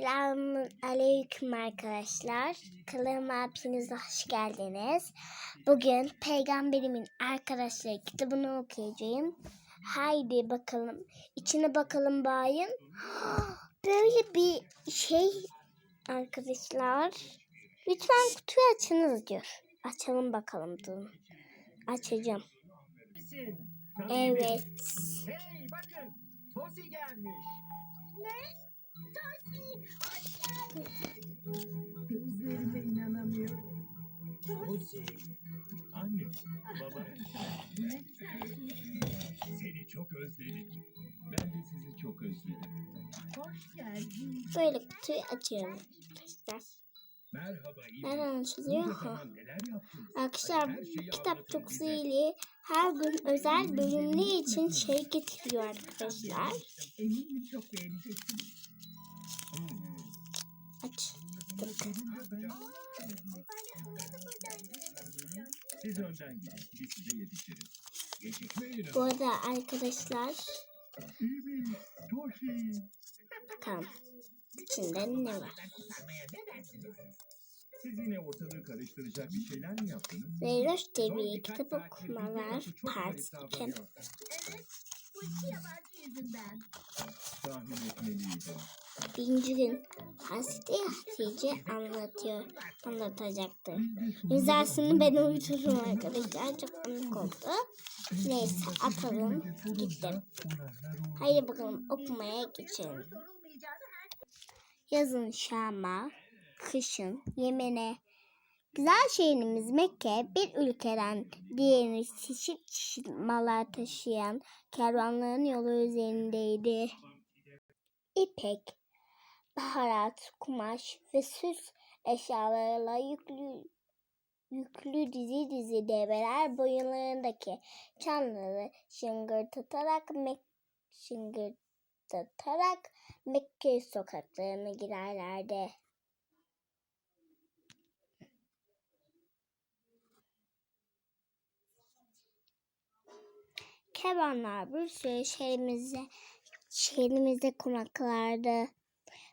Selamun aleyküm arkadaşlar. Kanalıma hepiniz hoş geldiniz. Bugün Peygamberimin Arkadaşları kitabını okuyacağım. Haydi bakalım. İçine bakalım bayın. Böyle bir şey arkadaşlar. Lütfen kutuyu açınız diyor. Açalım bakalım durun. Açacağım. Evet. Hey bakın. Tosi gelmiş. Gözlerime inanamıyorum. Tosi. Anne, baba. Seni çok özledik. Ben de sizi çok özledim. Hoş geldin. Böyle kutuyu açıyorum arkadaşlar. Merhaba iyi. Açılıyor? Bunca Ha. Arkadaşlar kitap çok sihirli. Her gün özel bölümleri için şey getiriyor arkadaşlar. Eminim çok beğeneceksin. Aç. Siz önden gidin. Biz size yetişiriz. Gecikmeyin. Bu arada arkadaşlar bakalım içinde ne var? Siz yine ortalığı karıştıracak bir şeyler mi yaptınız? Zeyroş TV kitap okumalar part garip 2. davranıyor. Bu iki yabancı yüzünden. Tahmin etmeliydim. Birinci gün Hazreti Hatice anlatıyor. Anlatacaktı. İmzasını ben uydururum arkadaşlar. Çok komik oldu. Neyse atalım. Gittim. Haydi bakalım okumaya geçelim. Yazın Şam'a, kışın Yemen'e. Güzel şehrimiz Mekke bir ülkeden diğerine çeşit çeşit mallar taşıyan kervanların yolu üzerindeydi. İpek, baharat, kumaş ve süs eşyalarıyla yüklü yüklü dizi dizi develer boyunlarındaki çanları şıngırtatarak Mek şıngırtatarak Mekke sokaklarına girerlerdi. Kervanlar bir süre şehrimizde, şehrimizde konaklardı.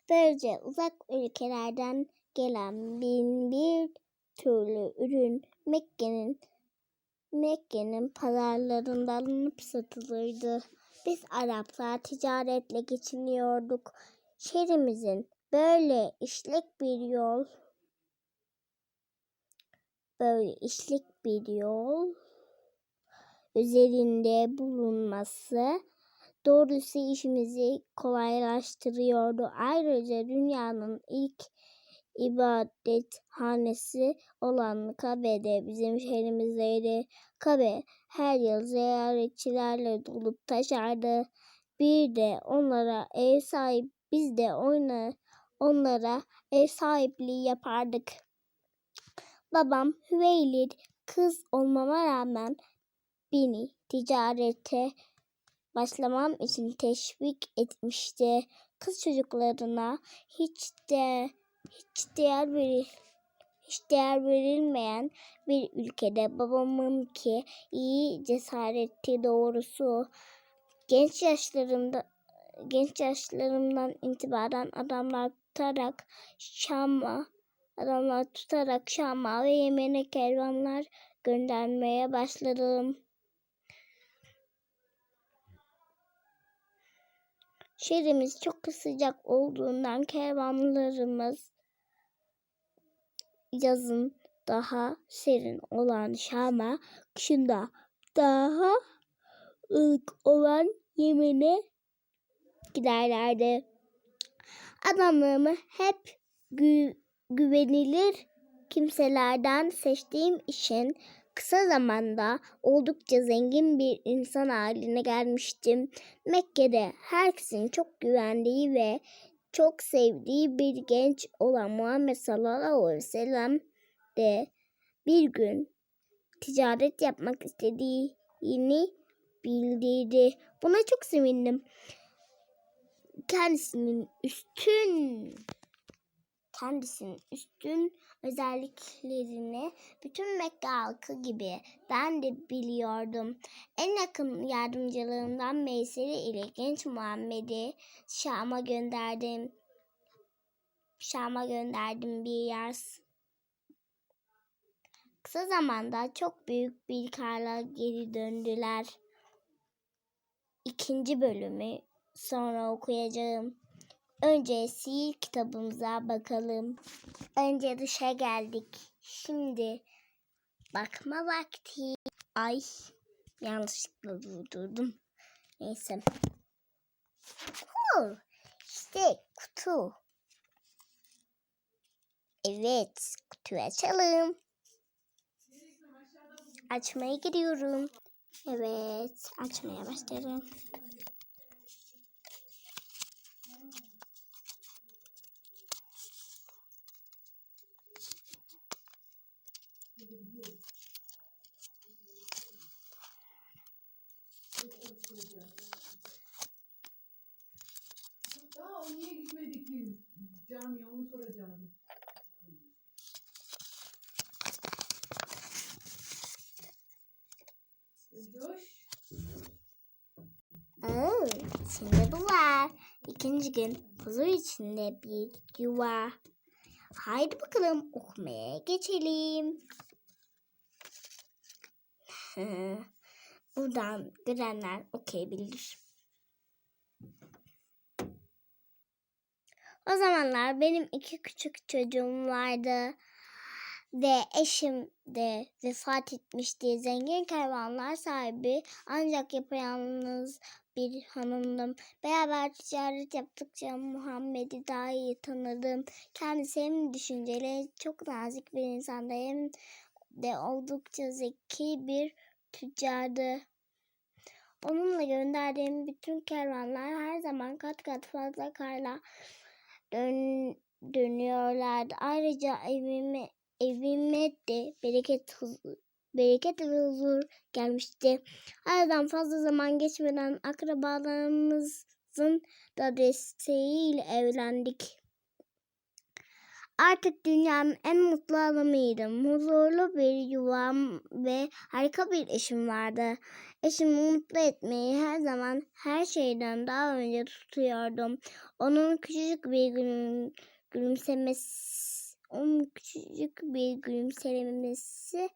Böylece uzak ülkelerden gelen bin bir türlü ürün Mekke'nin Mekke'nin pazarlarında alınıp satılırdı. Biz Araplar ticaretle geçiniyorduk. Şehrimizin böyle işlek bir yol böyle işlek bir yol üzerinde bulunması doğrusu işimizi kolaylaştırıyordu. Ayrıca dünyanın ilk ibadethanesi olan Kabe'de bizim şehrimizdeydi. Kabe her yıl ziyaretçilerle dolup taşardı. Bir de onlara ev sahip biz de oyna, onlara ev sahipliği yapardık. Babam Hüveylid kız olmama rağmen beni ticarete başlamam için teşvik etmişti. Kız çocuklarına hiç de hiç değer veril hiç değer verilmeyen bir ülkede babamın ki iyi cesaretli doğrusu genç yaşlarımda genç yaşlarımdan itibaren adamlar tutarak Şam'a adamlar tutarak Şam'a ve Yemen'e kervanlar göndermeye başladım. Şehrimiz çok sıcak olduğundan kervanlarımız yazın daha serin olan Şam'a, kışında daha ılık olan Yemen'e giderlerdi. Adamlarımı hep gü- güvenilir kimselerden seçtiğim için kısa zamanda oldukça zengin bir insan haline gelmiştim. Mekke'de herkesin çok güvendiği ve çok sevdiği bir genç olan Muhammed sallallahu aleyhi ve sellem de bir gün ticaret yapmak istediğini bildirdi. Buna çok sevindim. Kendisinin üstün kendisinin üstün özelliklerini bütün Mekke halkı gibi ben de biliyordum. En yakın yardımcılarımdan Meyser'i ile genç Muhammed'i Şam'a gönderdim. Şam'a gönderdim bir yaz. Kısa zamanda çok büyük bir karla geri döndüler. İkinci bölümü sonra okuyacağım. Önce sihir kitabımıza bakalım. Önce dışa geldik. Şimdi bakma vakti. Ay yanlışlıkla durdurdum. Neyse. Oh, işte kutu. Evet, kutuyu açalım. Açmaya gidiyorum. Evet, açmaya başladım. Camiye onu soracağım. Oo, şimdi bu var. İkinci gün huzur içinde bir yuva. Haydi bakalım okumaya geçelim. Buradan görenler okuyabilir. O zamanlar benim iki küçük çocuğum vardı. Ve eşim de vefat etmişti. Zengin kervanlar sahibi ancak yapayalnız bir hanımdım. Beraber ticaret yaptıkça Muhammed'i daha iyi tanıdım. Kendisi hem düşünceli, çok nazik bir insandı hem de oldukça zeki bir tüccardı. Onunla gönderdiğim bütün kervanlar her zaman kat kat fazla karla dön, dönüyorlardı. Ayrıca evime, evime de bereket, bereket ve huzur gelmişti. Aradan fazla zaman geçmeden akrabalarımızın da desteğiyle evlendik. Artık dünyanın en mutlu adamıydım. Huzurlu bir yuvam ve harika bir eşim vardı. Eşimi mutlu etmeyi her zaman her şeyden daha önce tutuyordum. Onun küçücük bir gülüm, gülümsemesi, onun küçücük bir gülümsemesi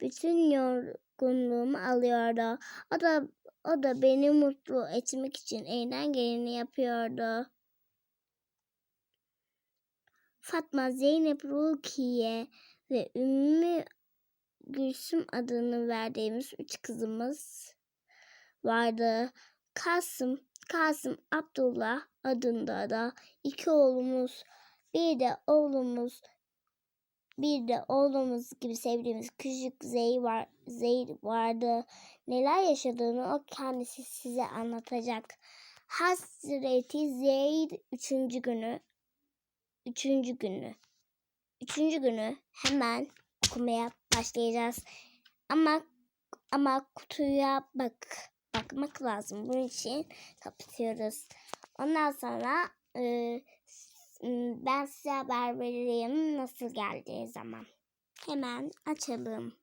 bütün yorgunluğumu alıyordu. O da o da beni mutlu etmek için elinden geleni yapıyordu. Fatma, Zeynep, Rukiye ve Ümmü Gülsüm adını verdiğimiz üç kızımız vardı. Kasım, Kasım Abdullah adında da iki oğlumuz, bir de oğlumuz, bir de oğlumuz gibi sevdiğimiz küçük Zeyd var, Zeyd vardı. Neler yaşadığını o kendisi size anlatacak. Hazreti Zeyd üçüncü günü, üçüncü günü, üçüncü günü hemen okumaya başlayacağız. Ama ama kutuya bak bakmak lazım. Bunun için kapatıyoruz. Ondan sonra e, ben size haber vereyim nasıl geldiği zaman. Hemen açalım.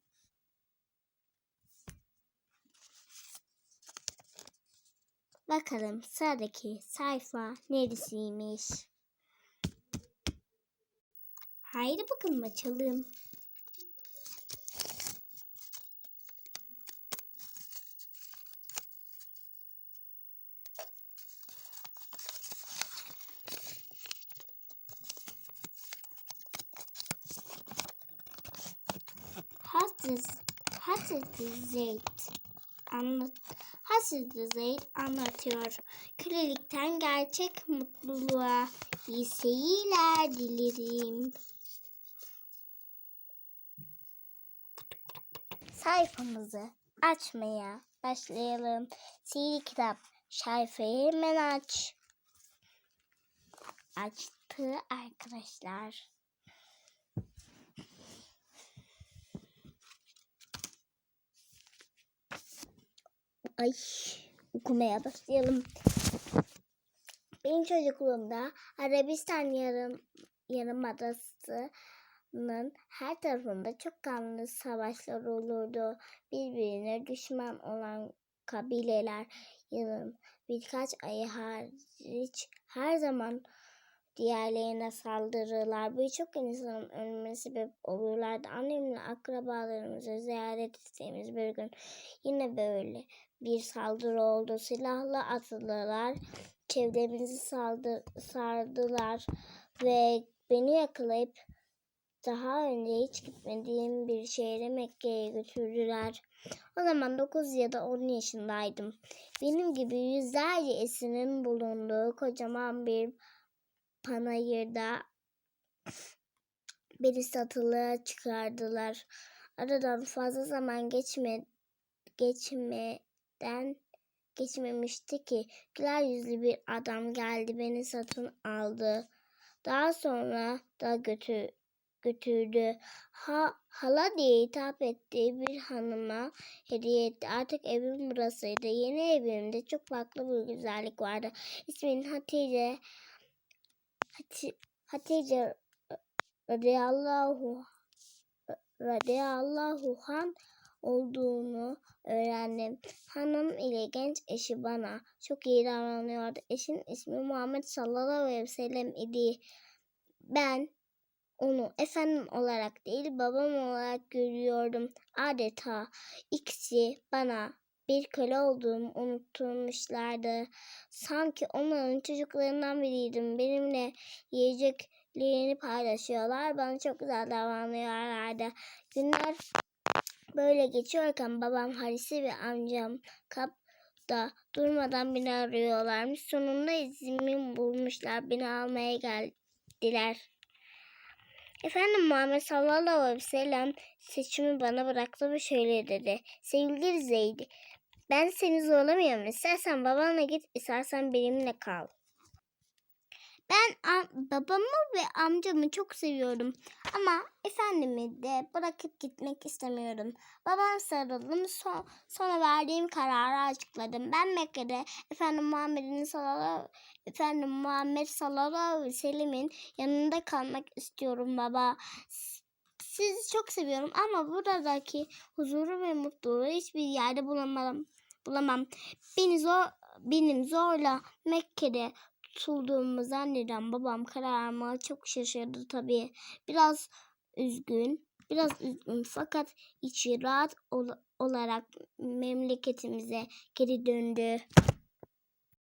Bakalım sıradaki sayfa neresiymiş? Haydi bakalım açalım. Hazreti, Hazreti Zeyd anlat Hazreti Zeyd anlatıyor. Kölelikten gerçek mutluluğa iyi seyirler dilerim. Sayfamızı açmaya başlayalım. Sihirli kitap sayfayı hemen aç. Açtı arkadaşlar. Ay okumaya başlayalım. Benim çocukluğumda Arabistan yarım yarımadasının her tarafında çok kanlı savaşlar olurdu. Birbirine düşman olan kabileler yılın birkaç ayı hariç her zaman diğerlerine saldırırlar. Birçok insanın ölümüne sebep olurlardı. Annemle akrabalarımızı ziyaret ettiğimiz bir gün yine böyle bir saldırı oldu. Silahlı atlılar çevremizi saldı, sardılar ve beni yakalayıp daha önce hiç gitmediğim bir şehre Mekke'ye götürdüler. O zaman 9 ya da 10 yaşındaydım. Benim gibi yüzlerce esirin bulunduğu kocaman bir panayırda beni satılığa çıkardılar. Aradan fazla zaman geçme, geçmeden geçmemişti ki güler yüzlü bir adam geldi beni satın aldı. Daha sonra da götü, götürdü. Ha, hala diye hitap ettiği bir hanıma hediye etti. Artık evim burasıydı. Yeni evimde çok farklı bir güzellik vardı. İsminin Hatice Hati, Hatice radıyallahu radıyallahu han olduğunu öğrendim. Hanım ile genç eşi bana çok iyi davranıyordu. Eşin ismi Muhammed sallallahu aleyhi ve sellem idi. Ben onu efendim olarak değil babam olarak görüyordum. Adeta ikisi bana bir köle olduğumu unutturmuşlardı. Sanki onların çocuklarından biriydim. Benimle yiyeceklerini paylaşıyorlar. Bana çok güzel davranıyorlardı. Günler böyle geçiyorken babam Halisi ve amcam kapta durmadan beni arıyorlarmış. Sonunda izimi bulmuşlar. Beni almaya geldiler. Efendim Muhammed sallallahu aleyhi ve sellem seçimi bana bıraktı ve şöyle dedi. Sevgili Zeydi, ben seni zorlamıyorum. İstersen babanla git, istersen benimle kal. Ben am- babamı ve amcamı çok seviyorum. Ama efendimi de bırakıp gitmek istemiyorum. Babam sarıldım. Son, sonra verdiğim kararı açıkladım. Ben Mekke'de Efendim Muhammed'in sallallahu Efendim Muhammed sallallahu aleyhi ve sellemin yanında kalmak istiyorum baba. Sizi çok seviyorum ama buradaki huzuru ve mutluluğu hiçbir yerde bulamam. Bulamam. Beni zor, benim zorla Mekke'de tutulduğumu zanneden babam kararıma çok şaşırdı tabii. Biraz üzgün, biraz üzgün fakat içi rahat ol- olarak memleketimize geri döndü.